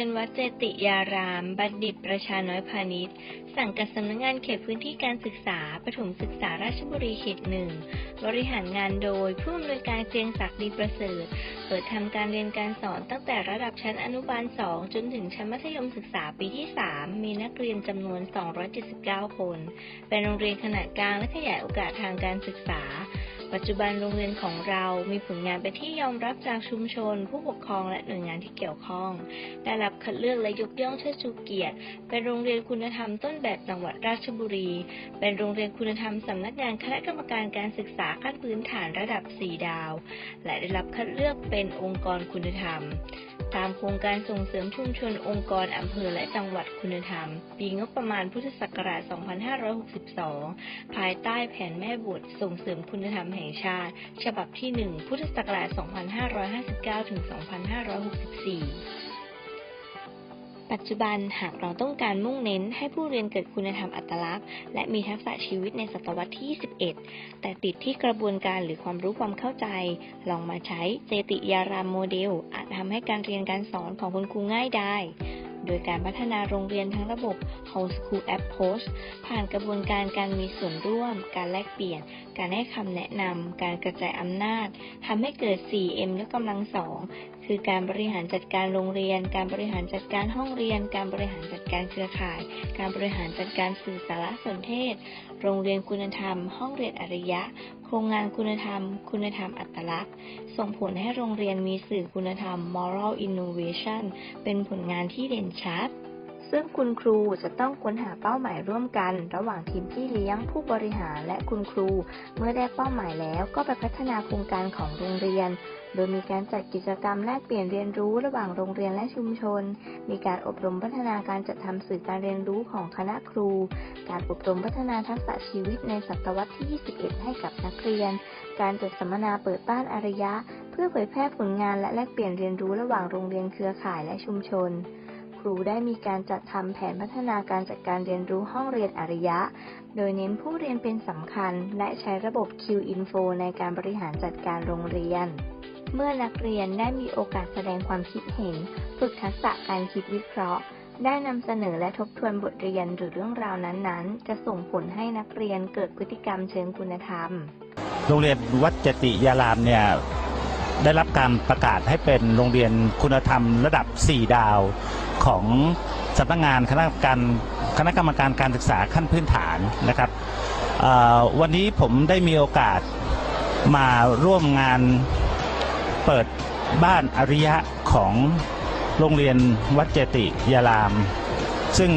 รียนวัดเจติยาราม บัณฑิตประชาน้อยพาณิชย์ สั่งกับสำนักงานเขตพื้นที่การศึกษาประถมศึกษาราชบุรีเขตหนึ่ง บริหารงานโดยผู้อำนวยการเกรียงศักดิ์ดีประเสริฐ เปิดทำการเรียนการสอนตั้งแต่ระดับชั้นอนุบาล 2 จนถึงชั้นมัธยมศึกษาปีที่ 3 มีนักเรียนจำนวน 279 คน เป็นโรงเรียนขนาดกลางและขยายโอกาสทางการศึกษา ปัจจุบันโรงเรียนของเรามีผลงานเป็นที่ยอมรับจากชุมชน ผู้ปกครองและหน่วยงานที่เกี่ยวข้อง ได้รับคัดเลือกและยกย่องเชิดชูเกียรติ เป็นโรงเรียนคุณธรรมต้นแบบจังหวัดราชบุรี เป็นโรงเรียนคุณธรรมสำนักงานคณะกรรมการการศึกษาขั้นพื้นฐานระดับ 4 ดาว และได้รับคัดเลือกเป็นองค์กรคุณธรรม ตามโครงการส่งเสริมชุมชนองค์กรอำเภอและจังหวัดคุณธรรม ปีงบประมาณพุทธศักราช 2562 ภายใต้แผนแม่บทส่งเสริมคุณธรรมแห่งชาติ ฉบับที่ 1 พุทธศักราช 2559 ถึง 2564ปัจจุบันหากเราต้องการมุ่งเน้นให้ผู้เรียนเกิดคุณธรรมอัตลักษณ์ และมีทักษะชีวิตในศตวรรษที่ 21 แต่ติดที่กระบวนการหรือความรู้ความเข้าใจ ลองมาใช้เจติยารามโมเดล อาจทำให้การเรียนการสอนของคุณครูง่ายได้ โดยการพัฒนาโรงเรียนทั้งระบบ Homeschool Approach ผ่านกระบวนการการมีส่วนร่วม การแลกเปลี่ยน การให้คำแนะนำ การกระจายอำนาจทำให้เกิด 4M ยกกำลังสองคือการบริหารจัดการโรงเรียน การบริหารจัดการห้องเรียน การบริหารจัดการเครือข่าย การบริหารจัดการสื่อสารสนเทศ โรงเรียนคุณธรรม ห้องเรียนอริยะ โครงงานคุณธรรม คุณธรรมอัตลักษณ์ ส่งผลให้โรงเรียนมีสื่อคุณธรรม moral innovation เป็นผลงานที่เด่นชัด ซึ่งคุณครูจะต้องค้นหาเป้าหมายร่วมกัน ระหว่างทีมพี่เลี้ยง ผู้บริหารและคุณครู เมื่อได้เป้าหมายแล้วก็ไปพัฒนาโครงการของโรงเรียน โดยมีการจัดกิจกรรมแลกเปลี่ยนเรียนรู้ระหว่างโรงเรียนและชุมชน มีการอบรมพัฒนาการจัดทำสื่อการเรียนรู้ของคณะครู การอบรมพัฒนาทักษะชีวิตในศตวรรษที่ 21 ให้กับนักเรียน การจัดสัมมนาเปิดบ้านอารยะ เพื่อเผยแพร่ผลงานและแลกเปลี่ยนเรียนรู้ระหว่างโรงเรียนเครือข่ายและชุมชน ครูได้มีการจัดทำแผนพัฒนาการจัดการเรียนรู้ห้องเรียนอริยะ โดยเน้นผู้เรียนเป็นสำคัญ และใช้ระบบ Q-Info ในการบริหารจัดการโรงเรียน เมื่อนักเรียนได้มีโอกาสแสดงความคิดเห็น ฝึกทักษะการคิดวิเคราะห์ ได้นำเสนอและทบทวนบทเรียนหรือเรื่องราวนั้นๆ จะส่งผลให้นักเรียนเกิดพฤติกรรมเชิงคุณธรรม โรงเรียนวัดเจติยารามเนี่ย ได้รับการประกาศให้เป็นโรงเรียนคุณธรรมระดับ 4 ดาวของสำนักงานคณะกรรมการคณะกรรมการการศึกษาขั้นพื้นฐานนะครับวันนี้ผมได้มีโอกาสมาร่วมงานเปิดบ้านอริยะของโรงเรียนวัดเจติยาราม ซึ่ง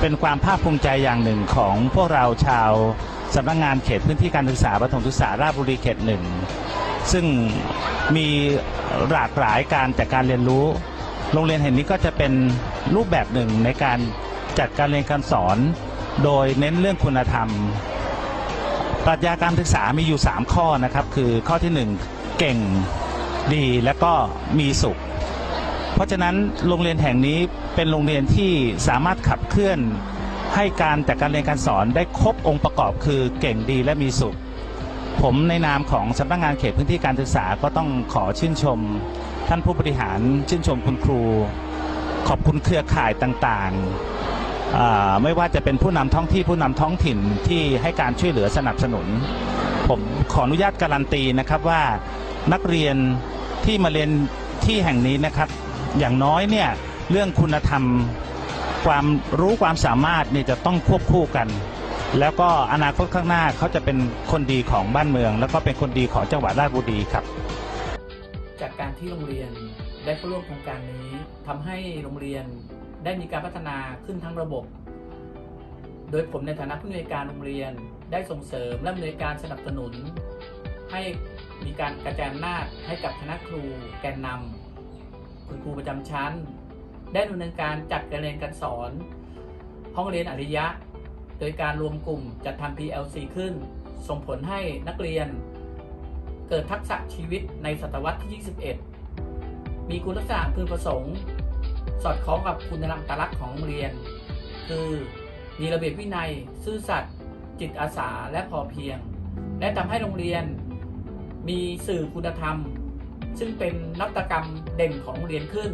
เป็นความภาคภูมิใจอย่างหนึ่งของพวกเราชาวสำนักงานเขตพื้นที่การศึกษาประถมศึกษาราชบุรีเขตหนึ่ง ซึ่งมีหลากหลายการจัดการเรียนรู้ โรงเรียนแห่งนี้ก็จะเป็นรูปแบบหนึ่งในการจัดการเรียนการสอน โดยเน้นเรื่องคุณธรรม ปรัชญาการศึกษามีอยู่ 3 ข้อนะครับ คือข้อที่ 1 เก่งดีและก็มีสุข เพราะฉะนั้นโรงเรียนแห่งนี้เป็นโรงเรียนที่สามารถขับเคลื่อนให้การจัดการเรียนการสอนได้ครบองค์ประกอบคือเก่งดีและมีสุข ผมในนามของสำนักงานเขตพื้นที่การศึกษาก็ต้องขอชื่นชม ท่านผู้บริหารชื่นชมคุณครู ขอบคุณเครือข่ายต่างๆ ไม่ว่าจะเป็นผู้นำท้องที่ผู้นำท้องถิ่นที่ให้การช่วยเหลือสนับสนุน ผมขออนุญาตการันตีนะครับว่านักเรียนที่มาเรียนที่แห่งนี้นะครับ อย่างน้อยเนี่ยเรื่องคุณธรรมความรู้ความสามารถเนี่ยจะต้องควบคู่กัน แล้วก็อนาคตข้างหน้าเขาจะเป็นคนดีของบ้านเมือง แล้วก็เป็นคนดีของจังหวัดราชบุรีครับ จากการที่โรงเรียนได้เข้าร่วมโครงการนี้ทำให้โรงเรียนได้มีการพัฒนาขึ้นทั้งระบบ โดยผมในฐานะผู้อำนวยการโรงเรียนได้ส่งเสริมและอำนวยการสนับสนุน ให้มีการกระจายอำนาจให้กับคณะครูแกนนำคุณครูประจำชั้น ได้ดำเนินการจัดการเรียนการสอน ห้องเรียนอริยะ โดยการรวมกลุ่มจัดทำ PLC ขึ้น ส่งผลให้นักเรียน เกิดทักษะชีวิตในศตวรรษที่ 21 มีคุณลักษณะพึงประสงค์ สอดคล้องกับคุณธรรมตลักษณ์ของโรงเรียน คือมีระเบียบวินัย ซื่อสัตย์จิตอาสาและพอเพียง และทำให้โรงเรียน มีสื่อคุณธรรม ซึ่งเป็นนวัตกรรมเด่นของโรงเรียนขึ้น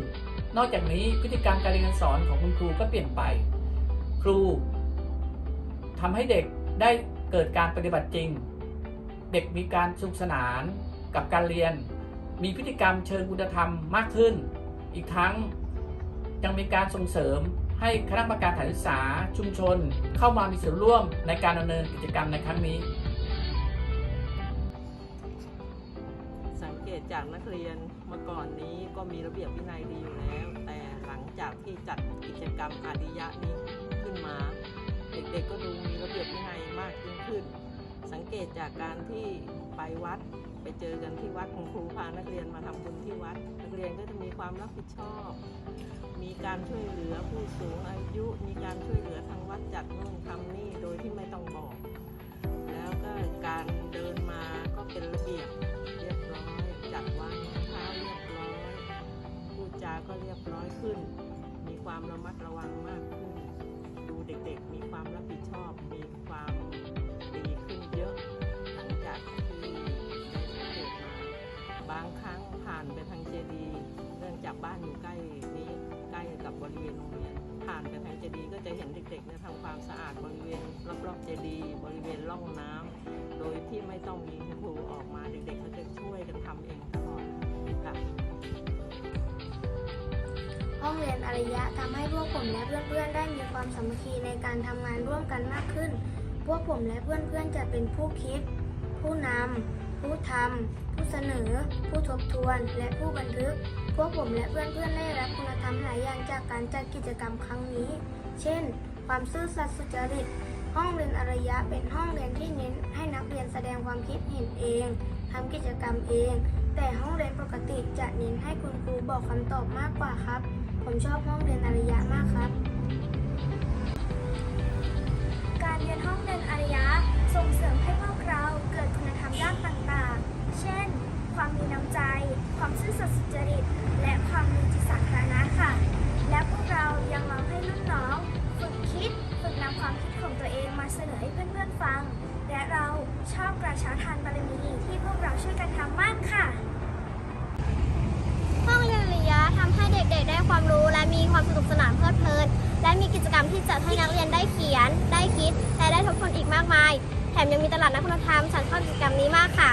นอกจากนี้พฤติกรรมการเรียนการสอนของคุณครูก็เปลี่ยนไป ครู ทำให้เด็กได้เกิดการปฏิบัติจริง เด็กมีการสนุกสนานกับการเรียน มีพฤติกรรมเชิงคุณธรรมมากขึ้น อีกทั้งยังมีการส่งเสริมให้คณะกรรมการสถานศึกษาชุมชน เข้ามามีส่วนร่วมในการดำเนินกิจกรรมในครั้งนี้ สังเกตจากนักเรียนเมื่อก่อนนี้ก็มีระเบียบวินัยดีอยู่แล้ว แต่หลังจากที่จัดกิจกรรมอาดิยะนี้ขึ้นมา ด็กๆก็ดูมีระเบียบวินัยมากยิ่งขึ้น สังเกตจากการที่ไปวัดไปเจอกันที่วัดคุณครูพานักเรียนมาทำบุญที่วัด นักเรียนก็จะมีความรับผิดชอบ มีการช่วยเหลือผู้สูงอายุ มีการช่วยเหลือทางวัดจัดนู่นทำนี่โดยที่ไม่ต้องบอก แล้วก็การเดินมาก็เป็นระเบียบเรียบร้อยจัดวางรองเท้าเรียบร้อยพูดจาก็เรียบร้อยขึ้น มีความระมัดระวัง มีความดีขึ้นเยอะ หลังจากที่ได้สังเกตมาบางครั้งผ่านไปทางเจดีย์เนื่องจากบ้านอยู่ใกล้นี้ใกล้กับบริเวณโรงเรียนผ่านไปทางเจดีย์ก็จะเห็นเด็กๆเนี่ยทำความสะอาดบริเวณรอบๆเจดีย์บริเวณร่องน้ำโดยที่ไม่ต้องมีครูออกมาเด็กๆเขาจะช่วยกันทำเองตลอดค่ะ ห้องเรียนอารยะทำให้พวกผมและเพื่อนๆได้มีความสามัคคีในการทำงานร่วมกันมากขึ้น พวกผมและเพื่อนๆจะเป็นผู้คิด ผู้นำผู้ทำผู้เสนอ ผู้ทบทวน และผู้บันทึก พวกผมและเพื่อนๆได้รับคุณธรรมหลายอย่างจากการจัดกิจกรรมครั้งนี้ เช่น ความซื่อสัตย์สุจริตห้องเรียนอารยะเป็นห้องเรียนที่เน้นให้นักเรียนแสดงความคิดเห็นเองทำกิจกรรมเอง แต่ห้องเรียนปกติจะเน้นให้คุณครูบอกคำตอบมากกว่าครับ ผมชอบห้องเรียนอารยะมากครับ การเรียนห้องเรียนอารยะ สนานเพลิดเพลิน และมีกิจกรรมที่จัดให้นักเรียนได้เขียน ได้คิด และได้ทบทวนอีกมากมาย แถมยังมีตลาดนักคุณธรรมฉันชอบกิจกรรมนี้มากค่ะ